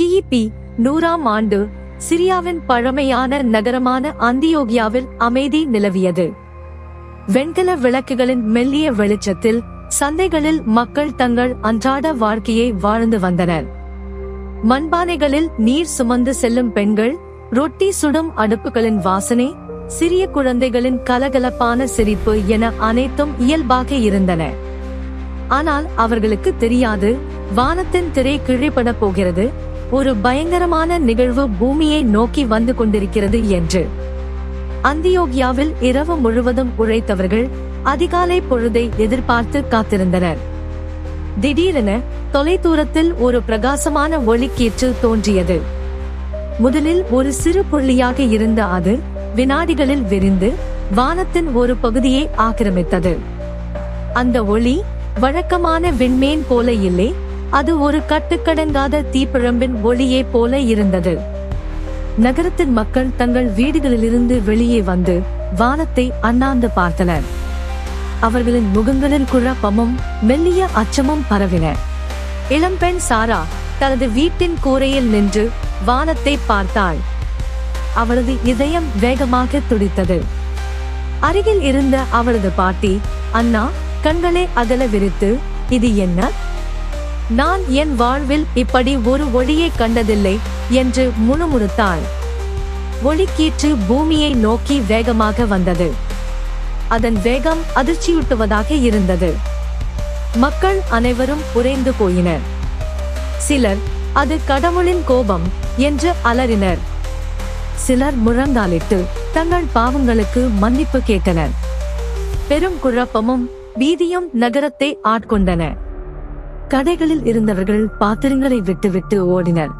கிபி நூறாம் ஆண்டு சிரியாவின் பழமையான நகரமான அந்தியோகியாவில் அமைதி நிலவியது. வெண்கல விளக்குகளின் மெல்லிய வெளிச்சத்தில் சந்தைகளில் மக்கள் தங்கள் அன்றாட வாழ்க்கையை வாழ்ந்து வந்தனர். மண்பானைகளில் நீர் சுமந்து செல்லும் பெண்கள் ரொட்டி சுடும் அடுப்புகளின் வாசனை சிறிய குழந்தைகளின் கலகலப்பான சிரிப்பு என அனைத்தும் இயல்பாக இருந்தன. ஆனால் அவர்களுக்கு தெரியாது வானத்தின் திரை கிழிப்பட போகிறது ஒரு பயங்கரமான நிகழ்வு பூமியை நோக்கி வந்து கொண்டிருக்கிறது என்று. அந்தியோகியாவில் இரவு முழுவதும் உழைத்தவர்கள் அதிகாலை பொழுதை எதிர்பார்த்து காத்திருந்தனர். திடீரென தொலைதூரத்தில் ஒரு பிரகாசமான ஒளிக்கீற்று தோன்றியது. முதலில் ஒரு சிறு புள்ளியாக இருந்த அது வினாடிகளில் விரிந்து வானத்தின் ஒரு பகுதியை ஆக்கிரமித்தது. அந்த ஒளி வழக்கமான விண்மேன் போல இல்லை அது ஒரு கட்டுக்கடங்காத தீப்பிழம்பின் ஒளியே போல இருந்தது. நகரத்தின் மக்கள் தங்கள் வீடுகளிலிருந்து வெளியே வந்து வானத்தை அண்ணாந்து பார்த்தனர். அவர்களின் முகங்களில் குழப்பமும் மெல்லிய அச்சமும் பரவின. இளம்பெண் சாரா தனது வீட்டின் கூரையில் நின்று வானத்தை பார்த்தாள். அவளது இதயம் வேகமாக துடித்தது. அருகில் இருந்த அவளது பாட்டி அண்ணா கண்களை அகல விரித்து இது என்ன? நான் என் வாழ்வில் இப்படி ஒரு ஒளியை கண்டதில்லை என்று முணுமுணுத்தாள். ஒளிக்கீற்று பூமியை நோக்கி வேகமாக வந்தது. அதன் வேகம் அதிர்ச்சியூட்டுவதாக இருந்தது. மக்கள் அனைவரும் உறைந்து போயினர். சிலர் அது கடவுளின் கோபம் என்று அலறினர். சிலர் முழங்காலிட்டு தங்கள் பாவங்களுக்கு மன்னிப்பு கேட்டனர். பெரும் குழப்பமும் பீதியும் நகரத்தை ஆட்கொண்டன. கடைகளில் இருந்தவர்கள் பாத்திரங்களை விட்டுவிட்டு ஓடினர்.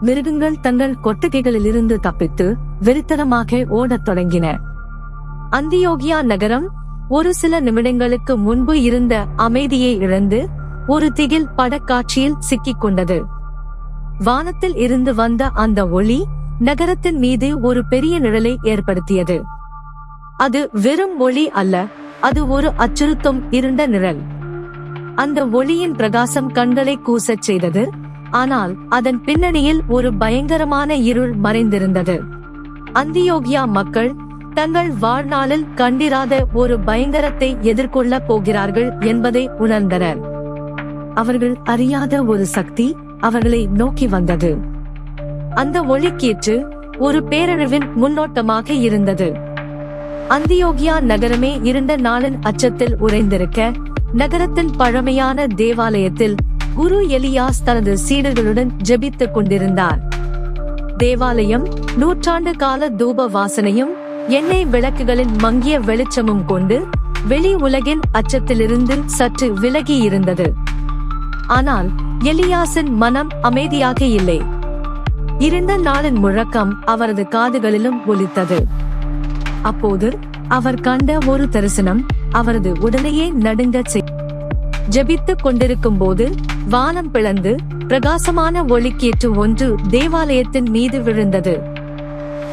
மிருகங்கள் தங்கள் கொட்டகைகளில் இருந்து தப்பித்து வெறித்தனமாக ஓடத் தொடங்கின. அந்தியோகியா நகரம் ஒரு சில நிமிடங்களுக்கு முன்பு இருந்த அமைதியை இழந்து ஒரு திகில் படக்காட்சியில் சிக்கிக் கொண்டது. வானத்தில் இருந்து வந்த அந்த ஒளி நகரத்தின் மீது ஒரு பெரிய நிழலை ஏற்படுத்தியது. அது வெறும் ஒளி அல்ல அது ஒரு அச்சுறுத்தும் இருண்ட நிழல். அந்த ஒளியின் பிரகாசம் கண்களை கூசச் செய்தது. ஆனால் அதன் பின்னணியில் ஒரு பயங்கரமான இருள் மறைந்திருந்தது. அந்தியோகியா மக்கள் தங்கள் வாழ்நாளில் கண்டிராத ஒரு பயங்கரத்தை எதிர்கொள்ளப் போகிறார்கள் என்பதை உணர்ந்தனர். அவர்கள் அறியாத ஒரு சக்தி அவர்களை நோக்கி வந்தது. அந்த ஒளிக்கீற்று ஒரு பேரழிவின் முன்னோட்டமாக இருந்தது. அந்தியோகியா நகரமே இருண்ட நாளின் அச்சத்தில் உறைந்திருக்க நகரத்தின் பழமையான தேவாலயத்தில் குரு எலியாஸ் தனது சீடர்களுடன் ஜெபித்துக் கொண்டிருந்தார். தேவாலயம் நூற்றாண்டு கால தூப வாசனையும் எண்ணெய் விளக்குகளின் மங்கிய வெளிச்சமும் கொண்டு வெளி உலகின் அச்சத்திலிருந்து சற்று விலகி இருந்தது ஆனால் எலியாசின் மனம் அமைதியாக இல்லை. இருந்த நாளின் முழக்கம் அவரது காதுகளிலும் ஒலித்தது. அப்போது அவர் கண்ட ஒரு தரிசனம் அவரது உடலையே நடுங்கச் செய். ஜெபித்துக் கொண்டிருக்கும் போது வானம் பிளந்து பிரகாசமான ஒளிக்கேற்று ஒன்று தேவாலயத்தின் மீது விழுந்தது.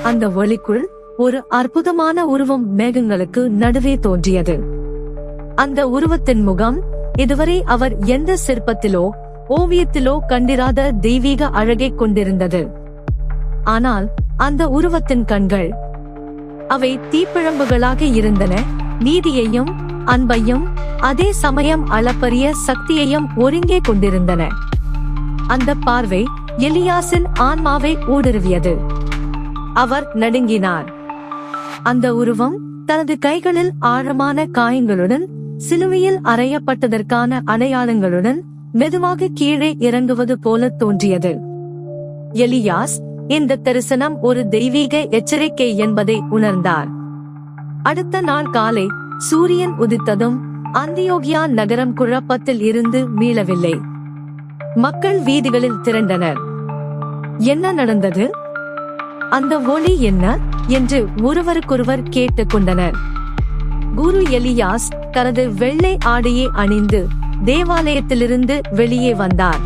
அந்த ஒளிக்குள் ஒரு அற்புதமான உருவம் மேகங்களுக்கு நடுவே தோன்றியது. அந்த உருவத்தின் முகம் இதுவரை அவர் எந்த சிற்பத்திலோ ஓவியத்திலோ கண்டிராத தெய்வீக அழகை கொண்டிருந்தது. ஆனால் அந்த உருவத்தின் கண்கள் அவை தீப்பிழம்புகளாக இருந்தன நீதியையும் அன்பையும் அதே சமயம் அளப்பரிய சக்தியையும் ஒருங்கே கொண்டிருந்தன. அந்த பார்வை எலியாசின் ஆன்மாவை ஊடுருவியது. அவர் நடுங்கினார். அந்த உருவம் தனது கைகளில் ஆழமான காயங்களுடன் சிலுவையில் அறையப்பட்டதற்கான அடையாளங்களுடன் மெதுவாக கீழே இறங்குவது போல தோன்றியது. எலியாஸ் இந்த தரிசனம் ஒரு தெய்வீக எச்சரிக்கை என்பதை உணர்ந்தார். அடுத்த நாள் காலை சூரியன் உதித்ததும் அந்தியோகியா நகரம் குழப்பத்தில் இருந்து மீளவில்லை. மக்கள் வீதிகளில் திரண்டனர். என்ன நடந்தது? அந்த ஒளி என்ன? என்று ஒருவருக்கொருவர் கேட்டுக் கொண்டனர். குரு எலியாஸ் தனது வெள்ளை ஆடையை அணிந்து தேவாலயத்திலிருந்து வெளியே வந்தார்.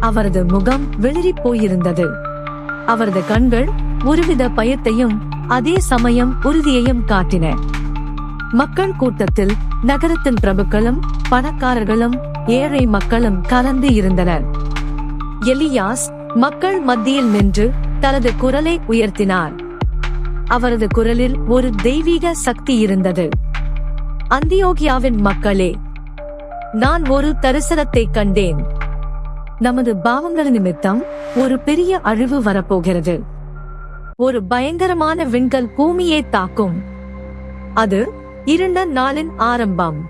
அவரது முகம் வெளிரி போயிருந்தது. அவரது கண்கள் ஒருவித பயத்தையும் அதே சமயம் உறுதியையும் காட்டின. மக்கள் கூட்டத்தில் நகரத்தின் பிரபுக்களும் பணக்காரர்களும் ஏழை மக்களும் கலந்து இருந்தனர். எலியாஸ் மக்கள் மத்தியில் நின்று தனது குரலை உயர்த்தினார். அவரது குரலில் ஒரு தெய்வீக சக்தி இருந்தது. அந்தியோகியாவின் மக்களே நான் ஒரு தரிசனத்தை கண்டேன். நமது பாவங்கள் நிமித்தம் ஒரு பெரிய அழிவு வரப்போகிறது. ஒரு பயங்கரமான விண்கல் பூமியை தாக்கும். அது இருண்ட நாளின் ஆரம்பம்.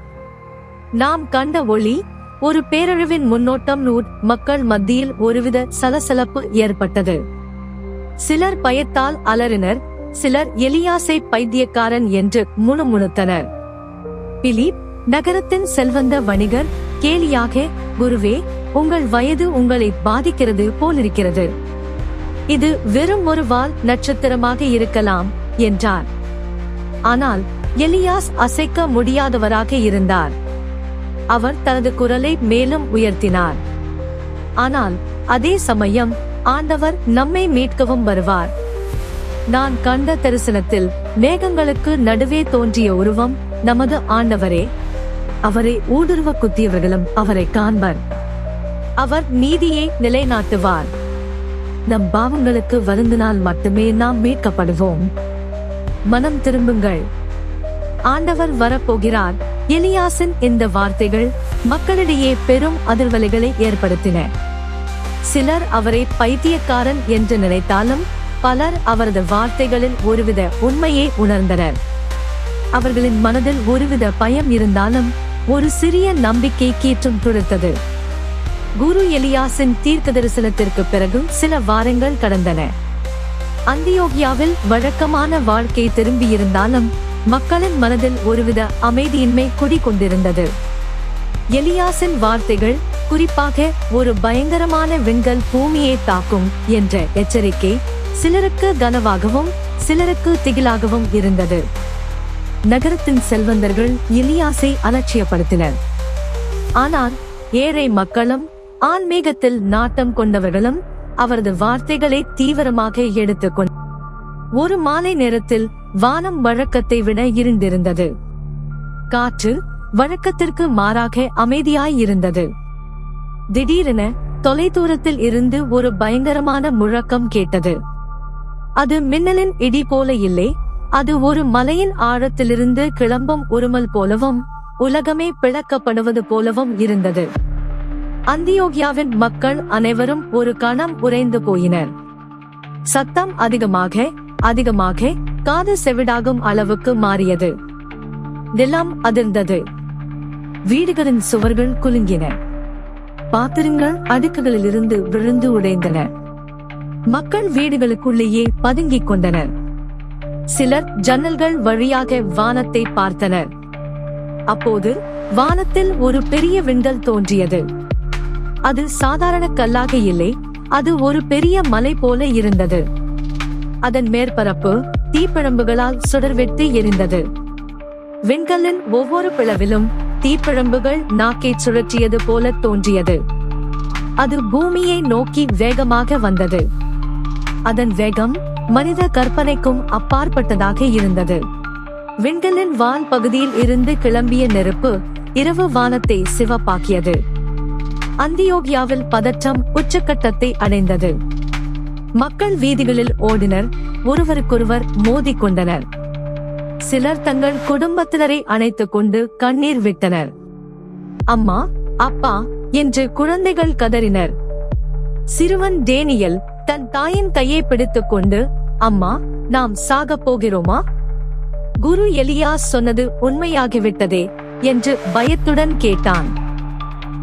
நாம் கண்ட ஒளி ஒரு பேரழிவின் முன்னோட்டம் நூட் மக்கள் மத்தியில் ஒருவித சலசலப்பு ஏற்பட்டது. சிலர் பயத்தால் அலறினர் சிலர் எலியாசை பைத்தியக்காரன் என்று முணுமுணுத்தனர். பிலிப் நகரத்தின் செல்வந்த வணிகர் கேலியாக குருவே உங்கள் வயது உங்களை பாதிக்கிறது போலிருக்கிறது. இது வெறும் ஒரு வால் நட்சத்திரமாக இருக்கலாம் என்றார். ஆனால் எலியாஸ் அசைக்க முடியாதவராக இருந்தார். அவர் தனது குரலை மேலும் உயர்த்தினார். ஆனால் அதே சமயம் ஆண்டவர் நம்மை மீட்கவும் வருவார். நான் கண்ட தரிசனத்தில் மேகங்களுக்கு நடுவே தோன்றிய உருவம் நமது ஆண்டவரே. அவரை ஊடுருவ குத்தியவர்களும் அவரை காண்பர். அவர் நீதியை நிலைநாட்டுவார். நம் பாவங்களுக்கு வருந்தினால் மட்டுமே நாம் மீட்கப்படுவோம். மனம் திரும்புங்கள். ஆண்டவர் வரப்போகிறார். எலியாசின் இந்த வார்த்தைகள் மக்களிடையே பெரும் அதிர்வலைகளை ஏற்படுத்தின. சிலர் அவரை பைத்தியக்காரன் என்று நினைத்தாலும் பலர் அவரது வார்த்தைகளில் ஒருவித உண்மையை உணர்ந்தனர். அவர்களின் மனதில் ஒருவித பயம் இருந்தாலும் ஒரு சிறிய நம்பிக்கை கீற்றும் துளிர்த்தது குரு எலியாசின் தீர்க்க தரிசனத்திற்கு பிறகு சில வாரங்கள் கடந்தன. அந்தியோகியாவில் வழக்கமான வாழ்க்கை திரும்பியிருந்தாலும் மக்களின் மனதில் ஒருவித அமைதியின்மை குடிகொண்டிருந்தது. எலியாசின் வார்த்தைகள் குறிப்பாக ஒரு பயங்கரமான விண்கல் பூமியை தாக்கும் என்ற எச்சரிக்கை சிலருக்கு கனவாகவும் சிலருக்கு திகிலாகவும் இருந்தது. நகரத்தின் செல்வந்தர்கள் எலியாசை அலட்சியப்படுத்தினர். ஆனால் ஏழை மக்களும் ஆன்மீகத்தில் நாட்டம் கொண்டவர்களும் அவரது வார்த்தைகளை தீவிரமாக எடுத்துக்கொண்ட ஒரு மாலை நேரத்தில் வானம் வழக்கத்தை விட இருந்திருந்தது. காற்று வழக்கத்திற்கு மாறாக அமைதியாய் இருந்தது திடீரென தொலைதூரத்தில் இருந்து ஒரு பயங்கரமான முழக்கம் கேட்டது. அது மின்னலின் இடி போல இல்லை அது ஒரு மலையின் ஆழத்திலிருந்து கிளம்பும் உருமல் போலவும் உலகமே பிளக்கப்படுவது போலவும் இருந்தது. அந்தியோகியாவின் மக்கள் அனைவரும் ஒரு கணம் உறைந்து போயினர். சத்தம் அதிகமாக அதிகமாக காது செவிடாகும் அளவுக்கு மாறியது. நிலம் அதிர்ந்தது. வீடுகளின் சுவர்கள் குலுங்கின. பாத்திரங்கள் அடுக்குகளிலிருந்து விழுந்து உடைந்தன. மக்கள் வீடுகளுக்குள்ளேயே பதுங்கிக் கொண்டனர். சிலர் ஜன்னல்கள் வழியாக வானத்தை பார்த்தனர். அப்போது வானத்தில் ஒரு பெரிய விண்டல் தோன்றியது. அது சாதாரண கல்லாக இல்லை. அது ஒரு பெரிய மலை போல இருந்தது. அதன் மேற்பரப்பு தீப்பிழம்புகளால் சுடர்விட்டு எரிந்தது. விண்கல்லின் ஒவ்வொரு பிளவிலும் தீப்பிழம்புகள் நாக்கை சுழற்றியது போல தோன்றியது. அது பூமியை நோக்கி வேகமாக வந்தது. அதன் வேகம் மனித கற்பனைக்கும் அப்பாற்பட்டதாக இருந்தது. விண்கலின் வான் பகுதியில் இருந்து கிளம்பிய நெருப்பு இரவு வானத்தை சிவப்பாக்கியது. அந்தியோகியாவில் பதற்றம் உச்சக்கட்டத்தை அடைந்தது. மக்கள் வீதிகளில் ஓடினர் ஒருவருக்கொருவர் மோதி கொண்டனர். சிலர் தங்கள் குடும்பத்தினரை அணைத்துக் கொண்டு கண்ணீர் விட்டனர். அம்மா அப்பா என்று குழந்தைகள் கதறினர். சிறுவன் டேனியல் தன் தாயின் கையை பிடித்துக் கொண்டு அம்மா நாம் சாகப் போகிறோமா? குரு எலியாஸ் சொன்னது உண்மையாகிவிட்டதே என்று பயத்துடன் கேட்டான்.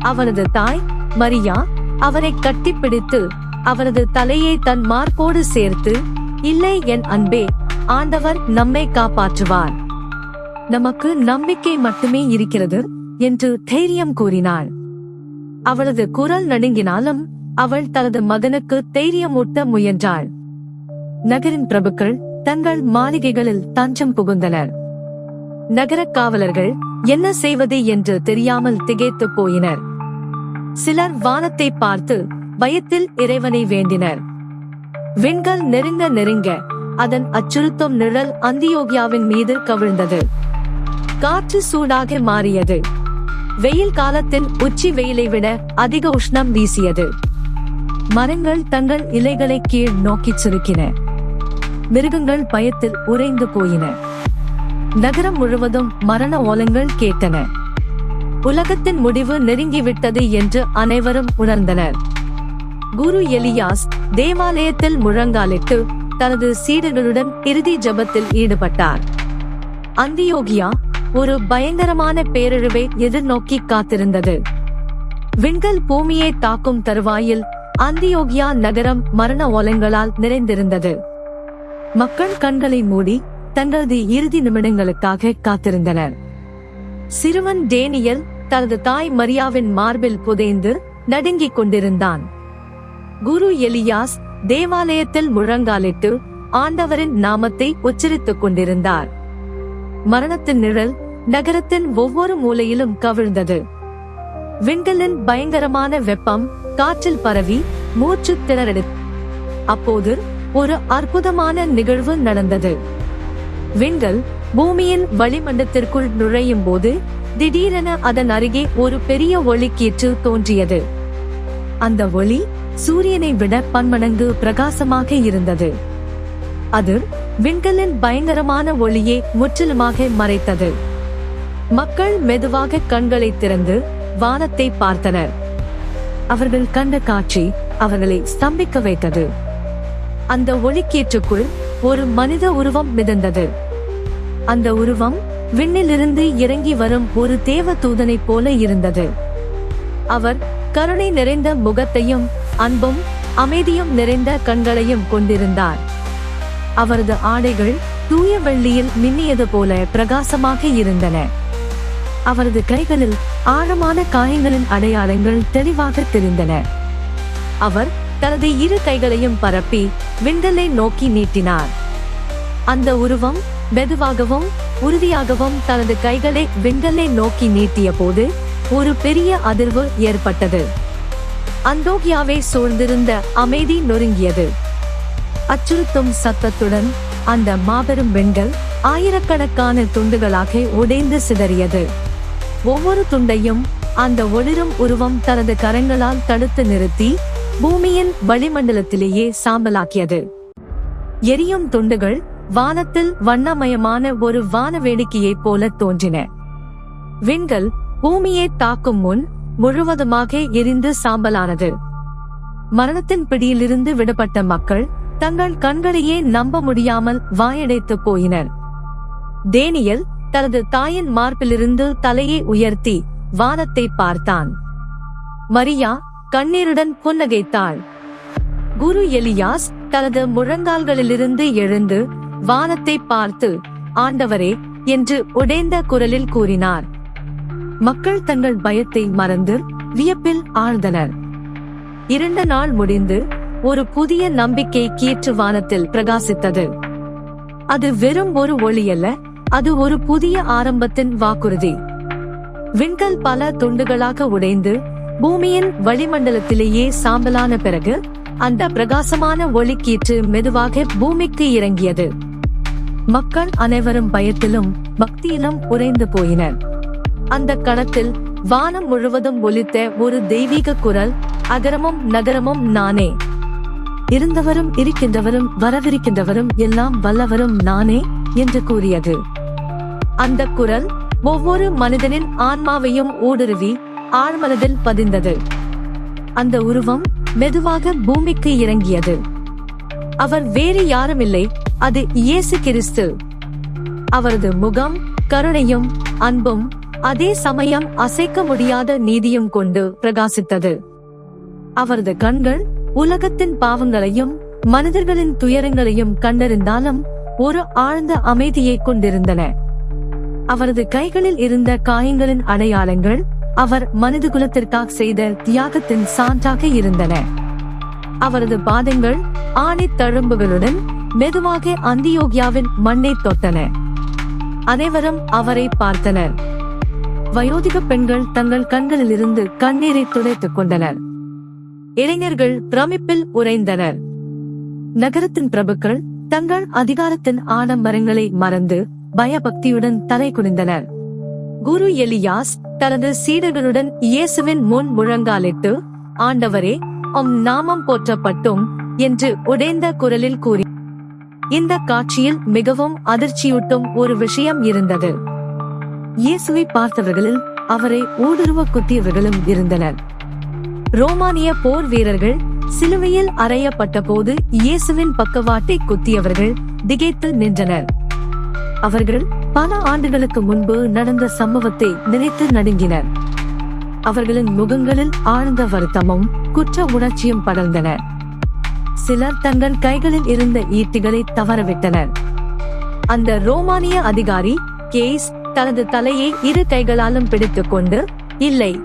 அவனது தாய் மரியா அவரை கட்டிப்பிடித்து அவரது தலையை தன் மார்போடு சேர்த்து இல்லை என் அன்பே ஆண்டவர் நம்மை காப்பாற்றுவார். நமக்கு நம்பிக்கை மட்டுமே இருக்கிறது என்று தைரியம் கூறினாள். அவளது குரல் நடுங்கினாலும் அவள் தனது மகனுக்கு தைரியமூட்ட முயன்றாள். நகரின் பிரபுக்கள் தங்கள் மாளிகைகளில் தஞ்சம் புகுந்தனர். நகரக் காவலர்கள் என்ன செய்வது? என்று தெரியாமல் திகைத்து போயினர். சிலர் வானத்தை பார்த்து பயத்தில் இறைவனை வேண்டினர். விண்கள் நெருங்க நெருங்க அதன் அச்சுறுத்தும் நிழல் அந்தியோகியாவின் மீது கவிழ்ந்தது. காற்று சூடாக மாறியது. வெயில் காலத்தில் உச்சி வெயிலை விட அதிக உஷ்ணம் வீசியது. மரங்கள் தங்கள் இலைகளை கீழ் நோக்கிச் சுருக்கின. மிருகங்கள் பயத்தில் உறைந்து போயின. நகரம் முழுவதும் மரண ஓலங்கள் கேட்டன. உலகத்தின் முடிவு நெருங்கிவிட்டது என்று அனைவரும் உணர்ந்தனர். குரு எலியாஸ் தேவாலயத்தில் முழங்காலிட்டு தனது சீடர்களுடன் இறுதி ஜெபத்தில் ஈடுபட்டார். அந்தியோகியா ஒரு பயங்கரமான பேரழிவை எதிர்நோக்கி காத்திருந்தது. விண்கல் பூமியை தாக்கும் தருவாயில் அந்தியோகியா நகரம் மரண ஓலங்களால் நிறைந்திருந்தது. மக்கள் கண்களை மூடி தங்களது இறுதி நிமிடங்களுக்காக காத்திருந்தனர். சிறுவன் டேனியல் தனது தாய் மரியாவின் மார்பில் புதைந்து நடுங்கிக் கொண்டிருந்தான். குரு எலியாஸ் தேவாலயத்தில் முழங்காலிட்டு ஆண்டவரின் நாமத்தை உச்சரித்துக் கொண்டிருந்தார். மரணத்தின் நிழல் நகரத்தின் ஒவ்வொரு மூலையிலும் கவிழ்ந்தது. விண்கலின் பயங்கரமான வெப்பம் காற்றில் பரவி மூச்சு திணறெடு அப்போது ஒரு அற்புதமான நிகழ்வு நடந்தது. விண்கல் பூமியின் வளிமண்டத்திற்குள் நுழையும் போது திடீரென அதன் அருகே ஒரு பெரிய ஒளிக்கீற்று தோன்றியது. அந்த ஒளி சூரியனை விட பன்மடங்கு பிரகாசமாக இருந்தது. அது விண்கலின் பயங்கரமான ஒளியை முற்றிலுமாக மறைத்தது. மக்கள் மெதுவாக கண்களை திறந்து வானத்தை பார்த்தனர். அவர்கள் கண்ட காட்சி அவர்களை ஸ்தம்பிக்க வைத்தது. அந்த ஒளிக்கீற்றுக்குள் ஒரு மனித உருவம் மிதந்தது. அந்த உருவம் விண்ணிலிருந்து இறங்கி வரும் ஒரு தேவ தூதனைப் போல இருந்தது. அவர் கருணை நிறைந்த முகத்தையும் அன்பும் அமைதியும் நிறைந்த கண்களையும் கொண்டிருந்தார். அவரது ஆடைகள் தூய வெள்ளியில் மின்னியது போல பிரகாசமாக இருந்தன. அவரது கைகளில் ஆழமான காயங்களின் அடையாளங்கள் தெளிவாக தெரிந்தன. அவர் தனது இரு கைகளையும் பரப்பி விண்டலை நோக்கி நீட்டினார். அந்த உருவம் மெதுவாகவும் உறுதியாகவும் தனது கைகளை விண்கலை நோக்கி நீட்டிய போது ஒரு பெரிய அதிர்வு ஏற்பட்டது. அந்தோகியாவை சூழ்ந்திருந்த அமைதி நொறுங்கியது. அச்சுறுத்தும் சத்தத்துடன் அந்த மாபெரும் வெண்கள் ஆயிரக்கணக்கான துண்டுகளாக உடைந்து சிதறியது. ஒவ்வொரு துண்டையும் அந்த ஒளிரும் உருவம் தனது கரங்களால் தடுத்து நிறுத்தி பூமியின் வளிமண்டலத்திலேயே சாம்பலாக்கியது. எரியும் துண்டுகள் வானத்தில் வண்ணமயமான ஒரு வான வேடிக்கையைப் போல தோன்றின. விண்கள் பூமியை தாக்கும் முன் முழுவதுமாக எரிந்து சாம்பலானது. மரணத்தின் பிடியிலிருந்து விடப்பட்ட மக்கள் தங்கள் கண்களையே நம்ப முடியாமல் வாயடைத்து போயினர். டேனியல் தனது தாயின் மார்பிலிருந்து தலையை உயர்த்தி வானத்தை பார்த்தான். மரியா கண்ணீருடன் புன்னகைத்தாள். குரு எலியாஸ் தனது முழங்கால்களிலிருந்து எழுந்து வானத்தை பார்த்து ஆண்டவரே என்று உடைந்த குரலில் கூறினார். மக்கள் தங்கள் பயத்தை மறந்து வியப்பில் ஆழ்ந்தனர். இரண்டு நாள் முடிந்து ஒரு புதிய நம்பிக்கை கீற்று வானத்தில் பிரகாசித்தது. அது வெறும் ஒரு ஒளியல்ல அது ஒரு புதிய ஆரம்பத்தின் வாக்குறுதி. விண்கல் பல துண்டுகளாக உடைந்து பூமியின் வளிமண்டலத்திலேயே சாம்பலான பிறகு அந்த பிரகாசமான ஒளி கீற்று மெதுவாக பூமிக்கு இறங்கியது. மக்கள் அனைவரும் பயத்திலும் பக்தியிலும் உறைந்து போயினர். அந்த கணத்தில் வானம் முழுவதும் ஒலித்த ஒரு தெய்வீக குரல் அகரமும் நகரமும் நானே. இருந்தவரும் இருக்கின்றவரும் வரவிருக்கின்றவரும் எல்லாம் வல்லவரும் நானே என்று கூறியது. அந்த குரல் ஒவ்வொரு மனிதனின் ஆன்மாவையும் ஊடுருவி ஆழ்மனதில் பதிந்தது. அந்த உருவம் மெதுவாக பூமிக்கு இறங்கியது. அவர் வேறு யாருமில்லை அது இயேசு கிறிஸ்து. அவரது முகம் கருணையும் அன்பும் அதே சமயம் அசைக்க முடியாத நீதியும் கொண்டு பிரகாசித்தது. அவரது கண்கள் உலகத்தின் பாவங்களையும் மனிதர்களின் துயரங்களையும் கண்டறிந்தாலும் ஒரு ஆழ்ந்த அமைதியை கொண்டிருந்தன. அவரது கைகளில் இருந்த காயங்களின் அடையாளங்கள் அவர் மனித குலத்திற்காக செய்த தியாகத்தின் சான்றாக இருந்தன. அவரது பாதங்கள் ஆணை தழும்புகளுடன் மெதுவாக அந்தியோகியாவின் மண்ணை தொட்டன. அனைவரும் அவரை பார்த்தனர். வயோதிக பெண்கள் தங்கள் கண்களிலிருந்து கண்ணீரை துடைத்துக் கொண்டனர். இளைஞர்கள் பிரமிப்பில் உறைந்தனர். நகரத்தின் பிரபுக்கள் தங்கள் அதிகாரத்தின் ஆடம்பரங்களை மறந்து பயபக்தியுடன் தலை குனிந்தனர். குரு எலியாஸ் தனது சீடர்களுடன் இயேசுவின் முன் முழங்காலிட்டு ஆண்டவரே உம் நாமம் போற்றப்பட்டும் என்று உடைந்த குரலில் கூறி இந்த காட்சியில் மிகவும் அதிர்ச்சியூட்டும் ஒரு விஷயம் இருந்தது. இயேசுவை பார்த்தவர்களில் அவரை ஊடுருவ குத்தியவர்களும் இருந்தனர். ரோமானிய போர் வீரர்கள் சிலுவையில் அறையப்பட்ட போது இயேசுவின் பக்கவாட்டை குத்தியவர்கள் திகைத்து நின்றனர். அவர்கள் பல ஆண்டுகளுக்கு முன்பு நடந்த சம்பவத்தை நினைத்து நடுங்கினர். அவர்களின் முகங்களில் ஆழ்ந்த வருத்தமும் குற்ற உணர்ச்சியும் படர்ந்தன. சிலர் தங்கள் கைகளில் இருந்த ஈட்டிகளை தவறவிட்டனர். அந்த ரோமானிய அதிகாரி கேஸ் தனது தலையை இரு கைகளாலும் பிடித்துக் கொண்டு இல்லை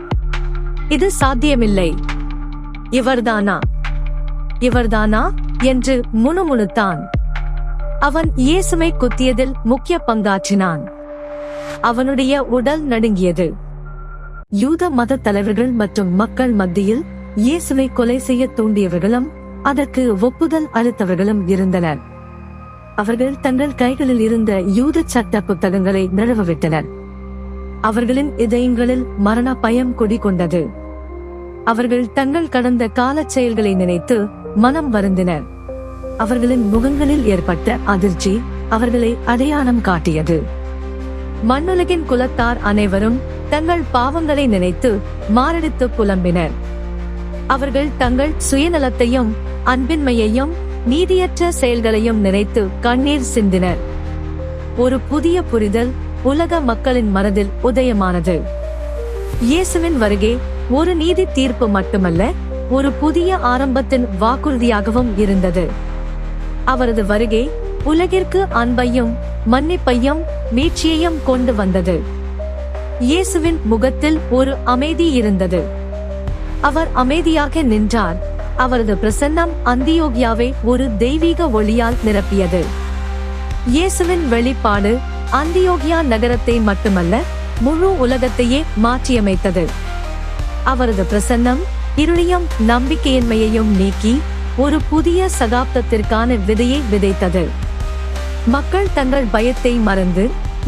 இது சாத்தியமில்லை. இவர்தானா? இவர்தானா? என்று முணுமுணுத்தான். அவன் இயேசுமை குத்தியதில் முக்கிய பங்காற்றினான். அவனுடைய உடல் நடுங்கியது. யூத மத தலைவர்கள் மற்றும் மக்கள் மத்தியில் இயேசுவை கொலை செய்ய தூண்டியவர்களும் அதற்கு ஒப்புதல் அளித்தவர்களும் இருந்தனர். அவர்கள் தங்கள் கைகளில் இருந்த யூத சட்ட புத்தகங்களை நிறுவவிட்டனர். அவர்களின் இதயங்களில் மரண பயம் குடிகொண்டது. அவர்கள் தங்கள் கடந்த காலச் செயல்களை நினைத்து மனம் வருந்தினர். அவர்களின் முகங்களில் ஏற்பட்ட அதிர்ச்சி அவர்களை அடையாளம் காட்டியது. மண்ணுலகின் குலத்தார் அனைவரும் தங்கள் பாவங்களை நினைத்து மாரடித்து புலம்பினர். அவர்கள் தங்கள் சுயநலத்தையும் அன்பின்மையையும் நீதியற்ற செயல்களையும் நினைத்து கண்ணீர் சிந்தினர். ஒரு புதிய புரிதல் உலக மக்களின் மனதில் உதயமானது. இயேசுவின் வருகை ஒரு நீதி தீர்ப்பு மட்டுமல்ல ஒரு புதிய ஆரம்பத்தின் வாக்குறுதியாகவும் இருந்தது. அவரது வருகை உலகிற்கு அன்பையும் மன்னிப்பையும் மீட்சியையும் கொண்டு வந்தது. இயேசுவின் முகத்தில் ஒரு அமைதி இருந்தது. அவர் அமைதியாக நின்றார். அவரது பிரசன்னம் அந்தியோகியாவை ஒரு தெய்வீக ஒளியால் நிரப்பியது. இயேசுவின் வெளிப்பாடு அந்தியோகியா நகரத்தை மட்டுமல்ல முழு உலகத்தையே மாற்றியமைத்தது. அவரது பிரசன்னம் இருளியும் நம்பிக்கையின்மையையும் நீக்கி ஒரு புதிய சகாப்தத்திற்கான விதையை விதைத்தது. மக்கள் தங்கள் பயத்தை மறந்து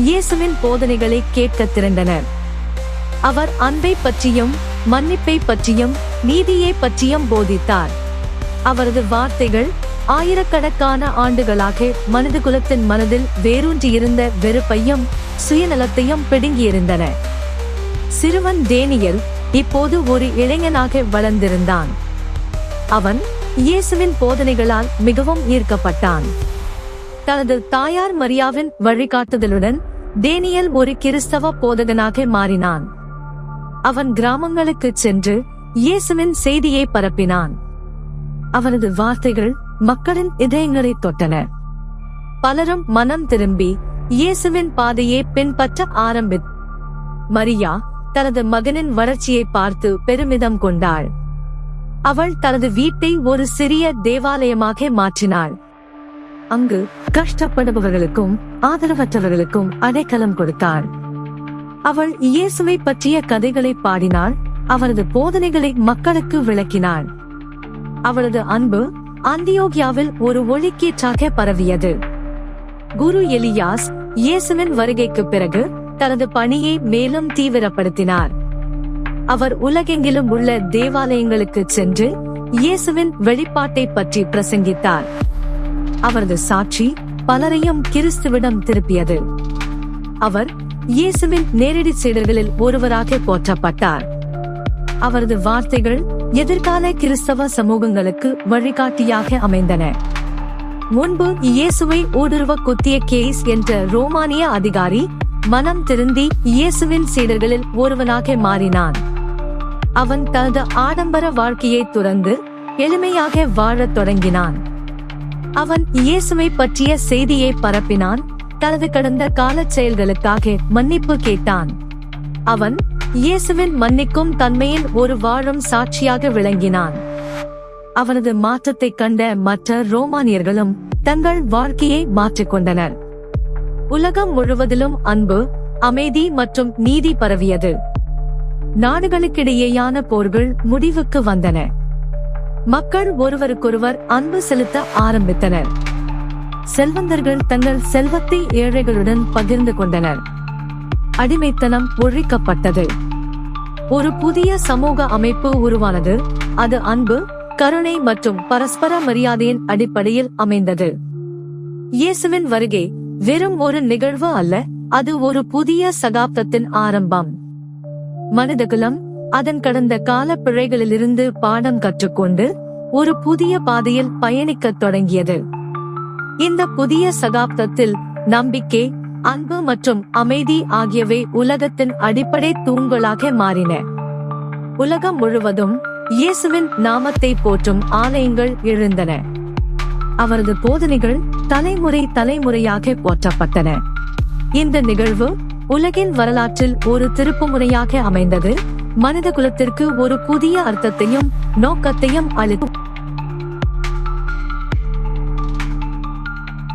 இயேசுவின் போதனைகளை கேட்க திரண்டனர். அவர் அன்பை பற்றியும் மன்னிப்பை பற்றியும் நீதியை பற்றியும் போதித்தார். அவரது வார்த்தைகள் ஆயிரக்கணக்கான ஆண்டுகளாக மனிதகுலத்தின் மனதில் வேரூன்றியிருந்த வெறுப்பையும் சுயநலத்தையும் பிடுங்கியிருந்தன. சிறுவன் டேனியல் இப்போது ஒரு இளைஞனாக வளர்ந்திருந்தான். அவன் இயேசுவின் போதனைகளால் மிகவும் ஈர்க்கப்பட்டான். தனது தாயார் மரியாவின் வழிகாட்டுதலுடன் டேனியல் ஒரு கிறிஸ்தவ போதகனாக மாறினான். அவன் கிராமங்களுக்கு சென்று இயேசுவின் செய்தியை பரப்பினான். அவனது வார்த்தைகள் மக்களின் இதயங்களை தொட்டன. பலரும் மனம் திரும்பி இயேசுவின் பாதையை பின்பற்ற ஆரம்பி மரியா தனது மகனின் வளர்ச்சியை பார்த்து பெருமிதம் கொண்டாள். அவள் தனது வீட்டை ஒரு சிறிய தேவாலயமாக மாற்றினாள். அங்கு கஷ்டப்படுபவர்களுக்கும் ஆதரவற்றவர்களுக்கும் அடைக்கலம் கொடுத்தாள். அவள் இயேசுவை பற்றிய கதைகளை பாடினாள். அவரது போதனைகளை மக்களுக்கு விளக்கினார். அவரது அன்பு அந்தியோகியாவில் ஒரு ஒளிக்கீற்றாக பரவியது. குரு எலியாஸ் இயேசுவின் வருகைக்கு பிறகு தனது பணியை மேலும் தீவிரப்படுத்தினார். அவர் உலகெங்கிலும் உள்ள தேவாலயங்களுக்கு சென்று இயேசுவின் வெளிப்பாட்டை பற்றி பிரசங்கித்தார். அவரது சாட்சி பலரையும் கிறிஸ்துவிடம் திருப்பியது. அவர் இயேசுவின் நேரடி சீடர்களில் ஒருவராக போற்றப்பட்டார். அவரது வார்த்தைகள் எதிர்கால கிறிஸ்தவ சமூகங்களுக்கு வழிகாட்டியாக அமைந்தன. முன்பு இயேசுவை ஊடுருவ குத்திய கேஸ் என்ற ரோமானிய அதிகாரி மனம் திருந்தி இயேசுவின் சீடர்களில் ஒருவனாக மாறினான். அவன் தனது ஆடம்பர வாழ்க்கையை துறந்து எளிமையாக வாழத் தொடங்கினான். அவன் இயேசுவை பற்றிய செய்தியை பரப்பினான். தனது கடந்த காலச் செயல்களுக்காக மன்னிப்பு கேட்டான். அவன் இயேசுவின் மன்னிக்கும் தன்மையின் ஒரு வாழும் சாட்சியாக விளங்கினான். அவனது மாற்றத்தைக் கண்ட மற்ற ரோமானியர்களும் தங்கள் வாழ்க்கையை மாற்றிக்கொண்டனர் உலகம் முழுவதிலும் அன்பு அமைதி மற்றும் நீதி பரவியது. நாடுகளுக்கிடையேயான போர்கள் முடிவுக்கு வந்தன. மக்கள் ஒருவருக்கொருவர் அன்பு செலுத்த ஆரம்பித்தனர். செல்வந்தர்கள் தங்கள் செல்வத்தை ஏழைகளுடன் பகிர்ந்து கொண்டனர். அடிமைத்தனம் ஒழிக்கப்பட்டது. ஒரு புதிய சமூக அமைப்பு உருவானது. அது அன்பு கருணை மற்றும் பரஸ்பர மரியாதையின் அடிப்படையில் அமைந்தது. இயேசுவின் வருகை வெறும் ஒரு நிகழ்வு அல்ல அது ஒரு புதிய சகாப்தத்தின் ஆரம்பம். மனிதகுலம் அதன் கடந்த கால பிழைகளிலிருந்து பாடம் கற்றுக்கொண்டு ஒரு புதிய பாதையில் பயணிக்கத் தொடங்கியது. இந்த புதிய சகாப்தத்தில் நம்பிக்கை அன்பு மற்றும் அமைதி ஆகியவை உலகத்தின் அடிப்படை தூண்களாக மாறின. உலகம் முழுவதும் இயேசுவின் நாமத்தை போற்றும் ஆலயங்கள் எழுந்தன. அவரது போதனைகள் தலைமுறை தலைமுறையாக போற்றப்பட்டன. இந்த நிகழ்வு உலகின் வரலாற்றில் ஒரு திருப்புமுனையாக அமைந்தது. மனித குலத்திற்கு ஒரு புதிய அர்த்தத்தையும் நோக்கத்தையும் அளித்து